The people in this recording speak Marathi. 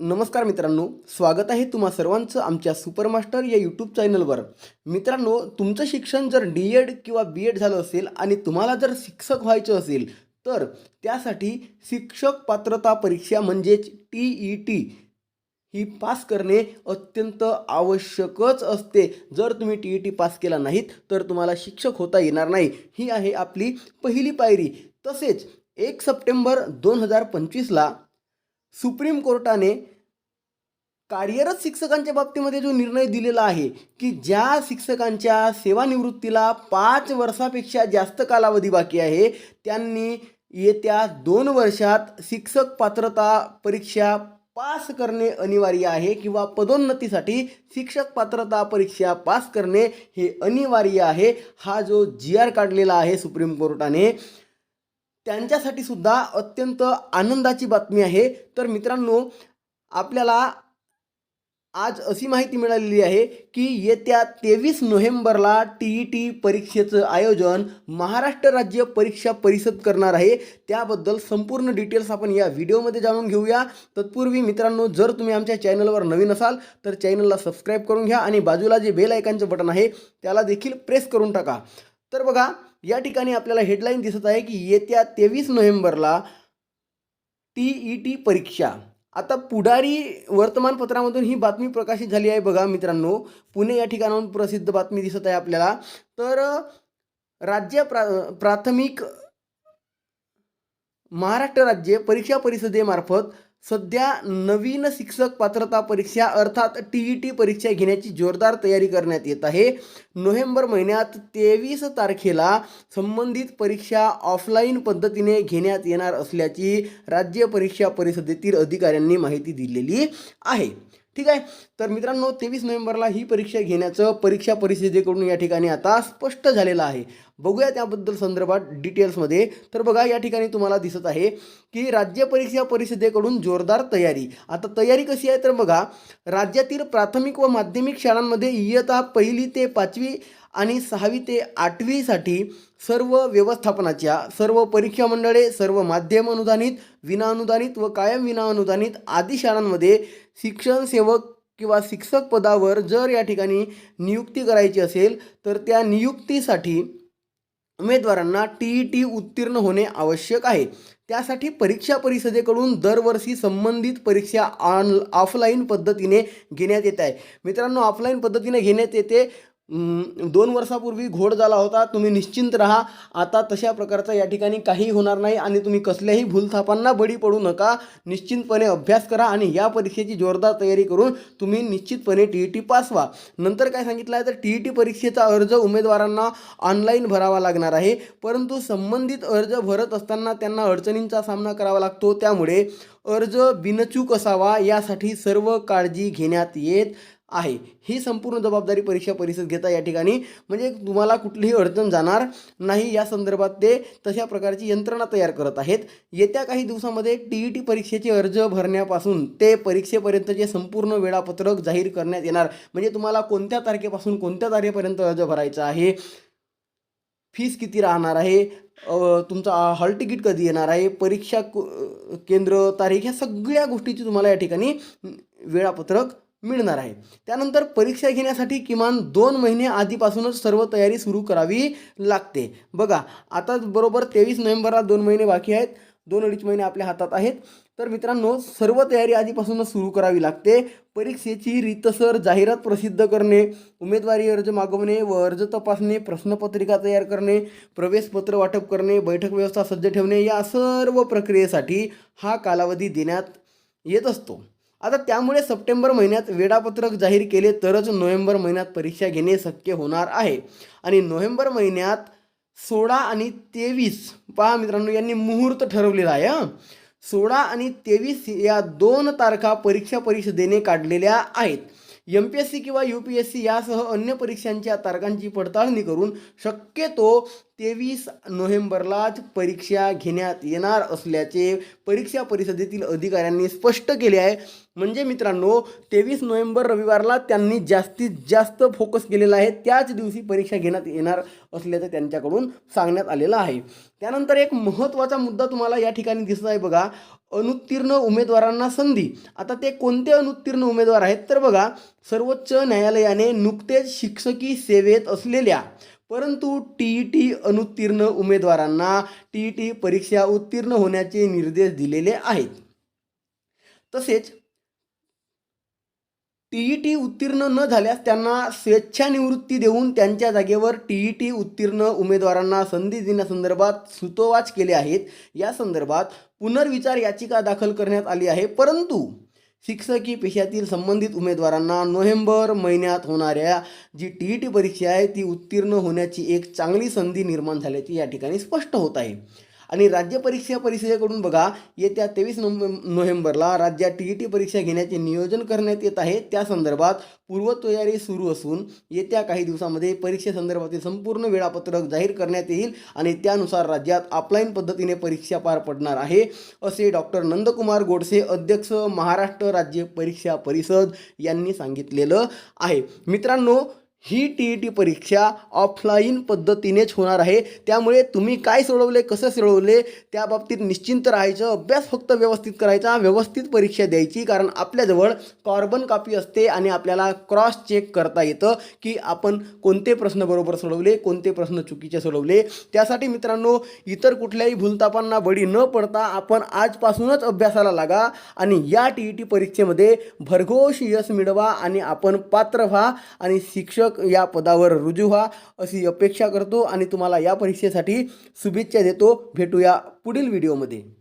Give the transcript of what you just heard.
नमस्कार मित्रांनो स्वागत आहे तुम्हा सर्वांचं आमच्या सुपरमास्टर या यूट्यूब चॅनलवर मित्रांनो तुमचं शिक्षण जर डी एड किंवा बी एड झालं असेल आणि तुम्हाला जर शिक्षक व्हायचं असेल तर त्यासाठी शिक्षक पात्रता परीक्षा म्हणजेच टी ई टी ही पास करणे अत्यंत आवश्यकच असते. जर तुम्ही टी ई टी पास केला नाहीत तर तुम्हाला शिक्षक होता येणार नाही. ही आहे आपली पहिली पायरी. तसेच एक सप्टेंबर दोन हजार पंचवीसला सुप्रीम कोर्टाने कार्यरत शिक्षकांच्या बाबतीमध्ये जो निर्णय दिलेला आहे की ज्या शिक्षकांच्या सेवानिवृत्तीला पाच वर्षापेक्षा जास्त कालावधी बाकी आहे त्यांनी येत्या दोन वर्षात शिक्षक पात्रता परीक्षा पास करणे अनिवार्य आहे किंवा पदोन्नतीसाठी शिक्षक पात्रता परीक्षा पास करणे हे अनिवार्य आहे हा जो जी आर काढलेला आहे सुप्रीम कोर्टाने त्यांच्यासाठी सुद्धा अत्यंत आनंदाची बातमी आहे. तर मित्रांनो आपल्याला आज अशी माहिती मिळालेली आहे की येत्या तेवीस नोव्हेंबरला टी ई टी परीक्षेचं आयोजन महाराष्ट्र राज्य परीक्षा परिषद करणार आहे. त्याबद्दल संपूर्ण डिटेल्स आपण या व्हिडिओमध्ये जाणून घेऊया. तत्पूर्वी मित्रांनो जर तुम्ही आमच्या चॅनलवर नवीन असाल तर चॅनलला सबस्क्राईब करून घ्या आणि बाजूला जे बेल आयकॉनचं बटन आहे त्याला देखील प्रेस करून टाका. तर बघा या ठिकाणी आपल्याला हेडलाईन दिसत आहे की येत्या तेवीस नोव्हेंबरला टी ई टी परीक्षा. आता पुढारी वर्तमानपत्रामधून ही बातमी प्रकाशित झाली आहे बघा मित्रांनो. पुणे या ठिकाणाहून प्रसिद्ध बातमी दिसत आहे आपल्याला. तर राज्य प्रा प्राथमिक महाराष्ट्र राज्य परीक्षा परिषदेमार्फत सध्या नवीन शिक्षक पात्रता परीक्षा अर्थात टी ई टी परीक्षा घेण्याची जोरदार तयारी करण्यात येत आहे. नोव्हेंबर महिन्यात तेवीस तारखेला संबंधित परीक्षा ऑफलाईन पद्धतीने घेण्यात येणार असल्याची राज्य परीक्षा परिषदेतील अधिकाऱ्यांनी माहिती दिलेली आहे. ठीक आहे? तर मित्रांनो तेवीस नोव्हेंबरला ही परीक्षा घेण्याचं परीक्षा परिषदेकडून या ठिकाणी आता स्पष्ट झालेलं आहे. बघूया त्याबद्दल संदर्भात डिटेल्समध्ये. तर बघा या ठिकाणी तुम्हाला दिसत आहे की राज्य परीक्षा परिषदेकडून जोरदार तयारी. आता तयारी कशी आहे? तर बघा राज्यातील प्राथमिक व माध्यमिक शाळांमध्ये इयता पहिली ते पाचवी आणि सहावी ते आठवीसाठी सर्व व्यवस्थापनाच्या सर्व परीक्षा मंडळे सर्व माध्यम अनुदानित विनाअनुदानित व कायम विनाअनुदानित आदी शाळांमध्ये शिक्षण सेवक किंवा शिक्षक पदावर जर या ठिकाणी नियुक्ती करायची असेल तर त्या नियुक्तीसाठी उमेदवारांना टी ई टी उत्तीर्ण होणे आवश्यक आहे. त्यासाठी परीक्षा परिषदेकडून दरवर्षी संबंधित परीक्षा ऑन ऑफलाईन पद्धतीने घेण्यात येत आहे. मित्रांनो ऑफलाईन पद्धतीने घेण्यात येते दोन वर्षापूर्वी घोड झाला होता. तुम्ही निश्चिंत राहा. आता तशा प्रकारचा या ठिकाणी काही होणार नाही आणि तुम्ही कसल्याही भूलथापांना बळी पडू नका. निश्चितपणे अभ्यास करा आणि या परीक्षेची जोरदार तयारी करून तुम्ही निश्चितपणे टी ई टी पास व्हा. नंतर काय सांगितलं आहे तर टी ई टी परीक्षेचा अर्ज उमेदवारांना ऑनलाईन भरावा लागणार आहे. परंतु संबंधित अर्ज भरत असताना त्यांना अडचणींचा सामना करावा लागतो. त्यामुळे अर्ज बिनचूक असावा यासाठी सर्व काळजी घेण्यात येत. आहे. ही संपूर्ण जबाबदारी परीक्षा परिषद घेता या ठिकाणी. म्हणजे तुम्हाला कुठलीही अडचण जाणार नाही. या संदर्भात ते तशा प्रकारची यंत्रणा तयार करत आहेत. येत्या काही दिवसामध्ये टी ई टी परीक्षेचे अर्ज भरण्यापासून ते परीक्षेपर्यंतचे संपूर्ण वेळापत्रक जाहीर करण्यात येणार. म्हणजे तुम्हाला कोणत्या तारखेपासून कोणत्या तारखेपर्यंत अर्ज भरायचा आहे? फीस किती राहणार आहे? तुमचा हॉल तिकीट कधी येणार आहे? परीक्षा कु- केंद्र तारीख ह्या सगळ्या गोष्टीची तुम्हाला या ठिकाणी वेळापत्रक मिळणार आहे. त्यानंतर परीक्षा घेण्यासाठी किमान दोन महिने आधीपासूनच सर्व तयारी सुरू करावी लागते. बघा आता बरोबर तेवीस नोव्हेंबरला दोन महिने बाकी आहेत. दोन अडीच महिने आपल्या हातात आहेत. तर मित्रांनो सर्व तयारी आधीपासूनच सुरू करावी लागते. परीक्षेची रीतसर जाहिरात प्रसिद्ध करणे उमेदवारी अर्ज मागवणे व अर्ज तपासणे प्रश्नपत्रिका तयार करणे प्रवेशपत्र वाटप करणे बैठक व्यवस्था सज्ज ठेवणे या सर्व प्रक्रियेसाठी हा कालावधी देण्यात येत असतो. आता त्यामुळे सप्टेंबर महिन्यात वेळापत्रक जाहीर केले तरच नोव्हेंबर महिन्यात परीक्षा घेणे शक्य होणार आहे. आणि नोव्हेंबर महिन्यात सोळा आणि तेवीस पहा मित्रांनो यांनी मुहूर्त ठरवलेला आहे सोळा आणि तेवीस या दोन तारखा परीक्षा परिषदेने काढलेल्या आहेत. एम पी एस सी किंवा यू पी एस सी यासह अन्य परीक्षांच्या तारखांची पडताळणी करून शक्यतो तेवीस नोव्हेंबरलाच परीक्षा घेण्यात येणार असल्याचे परीक्षा परिषदेतील अधिकाऱ्यांनी स्पष्ट केले आहे. म्हणजे मित्रांनो तेवीस नोव्हेंबर रविवारला त्यांनी जास्तीत जास्त फोकस केलेला आहे. त्याच दिवशी परीक्षा घेण्यात येणार असल्याचं त्यांच्याकडून सांगण्यात आलेलं आहे. त्यानंतर एक महत्त्वाचा मुद्दा तुम्हाला या ठिकाणी दिसत आहे बघा. अनुत्तीर्ण उमेदवारांना संधी. आता ते कोणते अनुत्तीर्ण उमेदवार आहेत? तर बघा सर्वोच्च न्यायालयाने नुकतेच शिक्षकी सेवेत असलेल्या परंतु टी ई टी अनुत्तीर्ण उमेदवारांना टी ई टी परीक्षा उत्तीर्ण होण्याचे निर्देश दिलेले आहेत. तसेच टी ई टी उत्तीर्ण न झाल्यास त्यांना स्वेच्छानिवृत्ती देऊन त्यांच्या जागेवर टी ई टी उत्तीर्ण उमेदवारांना संधी देण्यासंदर्भात सुतोवाच केले आहेत. या संदर्भात पुनर्विचार याचिका दाखल करण्यात आली आहे. परंतु शिक्षकी पेशातील संबंधित उमेदवारांना नोव्हेंबर महिन्यात होणाऱ्या जी टी ई टी परीक्षा आहे ती उत्तीर्ण होण्याची एक चांगली संधी निर्माण झाल्याची या ठिकाणी स्पष्ट होत आहे. आणि राज्य परीक्षा परिषदेकडून बघा येत्या तेवीस नोव्हेंबरला राज्यात टी ई टी परीक्षा घेण्याचे नियोजन करण्यात येत आहे. त्या संदर्भात पूर्वतयारी सुरू असून येत्या काही दिवसामध्ये परीक्षेसंदर्भातील संपूर्ण वेळापत्रक जाहीर करण्यात येईल आणि त्यानुसार राज्यात ऑफलाईन पद्धतीने परीक्षा पार पडणार आहे असे डॉक्टर नंदकुमार गोडसे अध्यक्ष महाराष्ट्र राज्य परीक्षा परिषद यांनी सांगितलेलं आहे. मित्रांनो ही टी ई टी परीक्षा ऑफलाईन पद्धतीनेच होणार आहे. त्यामुळे तुम्ही काय सोडवले कसं सोडवले त्या बाबतीत निश्चिंत राहायचं अभ्यास फक्त व्यवस्थित करायचा व्यवस्थित परीक्षा द्यायची कारण आपल्याजवळ कार्बन कॉपी असते आणि आपल्याला क्रॉस चेक करता येतं की आपण कोणते प्रश्न बरोबर सोडवले कोणते प्रश्न चुकीचे सोडवले. त्यासाठी मित्रांनो इतर कुठल्याही भूलतापांना बळी न पडता आपण आजपासूनच अभ्यासाला लागा आणि या टी ई टी परीक्षेमध्ये भरघोष यश मिळवा आणि आपण पात्र व्हा आणि शिक्षक शिक्षक या पदावर रुजू व्हा अशी अपेक्षा करतो आणि तुम्हाला या परीक्षेसाठी शुभेच्छा देतो. भेटूया पुढील व्हिडिओमध्ये.